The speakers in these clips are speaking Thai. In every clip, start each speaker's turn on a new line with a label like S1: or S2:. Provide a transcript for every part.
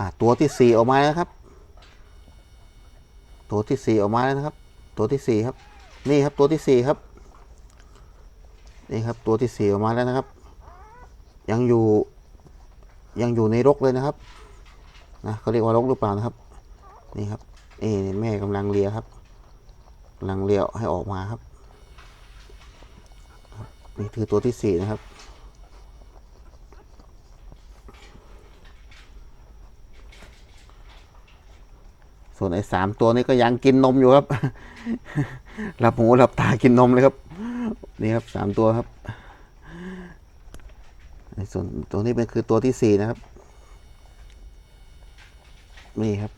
S1: ่าตัวที่สี่ออกมาแล้วครับ ตัวที่สี่ออกมาแล้วนะครับ ตัวที่สี่ครับ นี่ครับตัวที่สี่ครับ นี่ครับตัวที่สี่ออกมาแล้วนะครับ ยังอยู่ยังอยู่ในรกเลยนะครับนะเขาเรียกว่ารกหรือเปล่านะครับ นี่ครับนี่แม่กำลังเลียครับกำลังเลียให้ออกมาครับ นี่คือตัวที่สี่นะครับ ส่วนไอ้สามตัวนี้ก็ยังกินนมอยู่ครับ หลับหูหลับตากินนมเลยครับ นี่ครับสามตัวครับไอ้ส่วนตัวนี้เป็นคือตัวที่สี่นะครับ นี่ครับ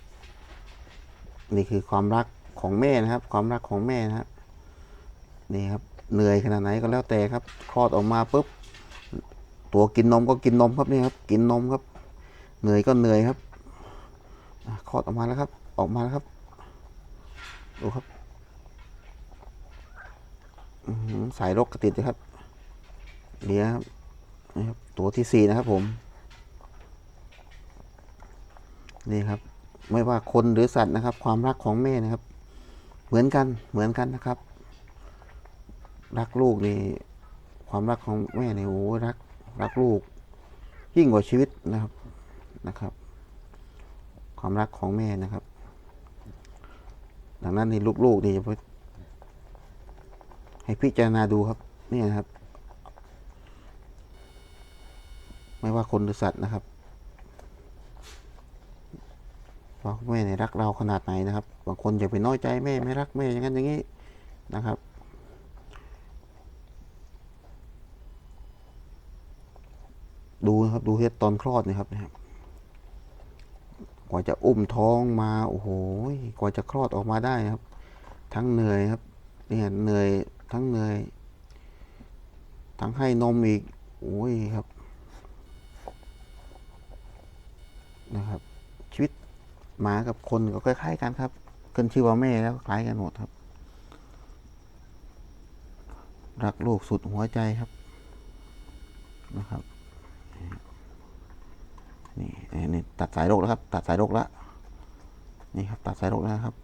S1: นี่คือความรักของแม่นะครับ ความรักของแม่นะครับนี่ครับ เหนื่อยขนาดไหนก็แล้วแต่ครับคลอดออกมาปุ๊บตัวกินนมก็กินนมครับนี่ครับ กินนมครับ เหนื่อยก็เหนื่อยครับคลอดออกมาแล้วครับ ออกมาแล้วครับ ดูครับสายรกกระติดเลยครับเดี๋ยวครับนี่ครับตัวที่สี่นะครับผม นี่ครับ ไม่ว่าคนหรือสัตว์นะครับ ความรักของแม่นะครับ เหมือนกันเหมือนกันนะครับ รักลูกนี่ความรักของแม่เนี่ยโอ้ยรักรักลูก ยิ่งกว่าชีวิตนะครับนะครับ ความรักของแม่นะครับ ดังนั้นในลูกๆนี่จะให้พิจารณาดูครับ นี่นะครับ ไม่ว่าคนหรือสัตว์นะครับว่าแม่เนี่ยรักเราขนาดไหนนะครับบางคนอย่าไปน้อยใจแม่ไม่รักแม่อย่างนั้นอย่างนี้นะครับดูนะครับ ดูเฮ็ดตอนคลอดนะครับนะครับ กว่าจะอุ้มท้องมาโอ้โหกว่าจะคลอดออกมาได้ครับ ทั้งเหนื่อยครับเนี่ยเหนื่อยทั้งเหนื่อย ทั้งให้นมอีกโอ้ยครับนะครับ ชีวิตหมากับคนก็คล้ายๆกันครับขึ้นชื่อว่าแม่แล้วคล้ายกันหมดครับ รักลูกสุดหัวใจครับนะครับ นี่นี่ ตัดสายโรคแล้วครับ ตัดสายโรคแล้วนี่ครับ ตัดสายโรคแล้วครับ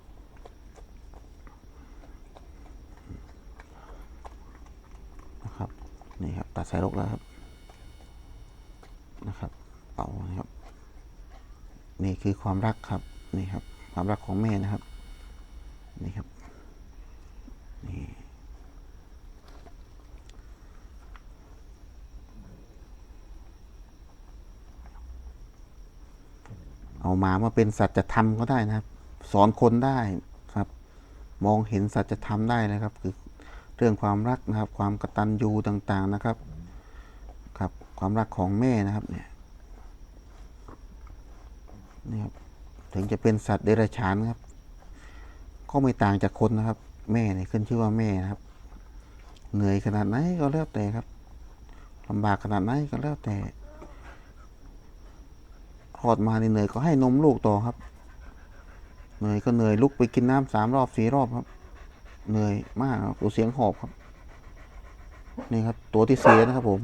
S1: นะครับ นี่ครับ ตัดสายโรคแล้วครับ นะครับ เอานะครับ นี่คือความรักครับ นี่ครับ ความรักของแม่นะครับ นี่ครับ นี่ เอาหมามาเป็นสัจธรรมก็ได้นะครับ สอนคนได้ครับ มองเห็นสัจธรรมได้นะครับ คือเรื่องความรักนะครับ ความกตัญญูต่างๆนะครับ ครับความรักของแม่นะครับเนี่ยนี่ครับถึงจะเป็นสัตว์เดรัจฉานครับ ก็ไม่ต่างจากคนนะครับ แม่เนี่ยขึ้นชื่อว่าแม่นะครับ เหนื่อยขนาดไหนก็แล้วแต่ครับลำบากขนาดไหนก็แล้วแต่ คลอดมาเหนื่อยก็ให้นมลูกต่อครับ เหนื่อยก็เหนื่อยลุกไปกินน้ำสามรอบสี่รอบครับ เหนื่อยมากครับตัวเสียงหอบครับ นี่ครับ ตัวที่เสี่นะครับผม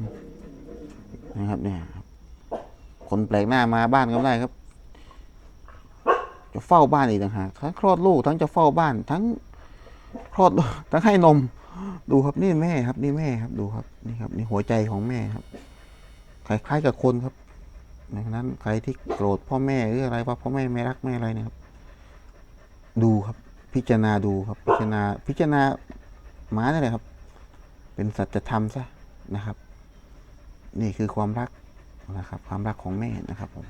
S1: นะครับเนี่ยคนแปลกหน้ามาบ้านก็ได้ครับ จะเฝ้าบ้านอีกต่างหากทั้งคลอดลูกทั้งจะเฝ้าบ้าน ทั้งคลอดทั้งให้นม ดูครับนี่แม่ครับ นี่แม่ครับดูครับ นี่ครับ นี่หัวใจของแม่ครับคล้ายๆกับคนครับ ดังนั้นใครที่โกรธพ่อแม่หรืออะไรว่าพ่อแม่ไม่รักแม่อะไรเนะครับ ดูครับ พิจารณาดูครับ พิจารณาพิจารณาหมานี่แหละครับ เป็นสัจธรรมซะนะครับ นี่คือความรักนะครับ ความรักของแม่นะครับผม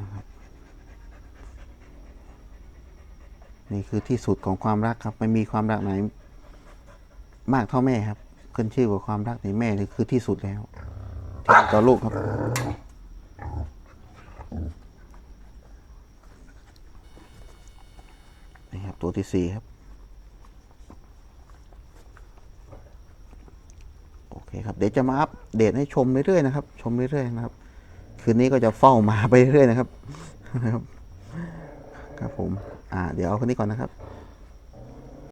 S1: นะครับนี่คือที่สุดของความรักครับ ไม่มีความรักไหน มากเท่าแม่ครับ ขึ้นชื่อว่าความรักในแม่นี่คือที่สุดแล้วที่มีต่อลูกครับ นี่ครับ ตัวที่สี่ครับ โอเคครับ เดี๋ยวจะมาอัปเดตให้ชมเรื่อยๆนะครับ ชมเรื่อยๆนะครับ คืนนี้ก็จะเฝ้าหมาไปเรื่อยๆนะครับนะครับ ครับผม อ่า เดี๋ยวเอาคนนี้ก่อนนะครับ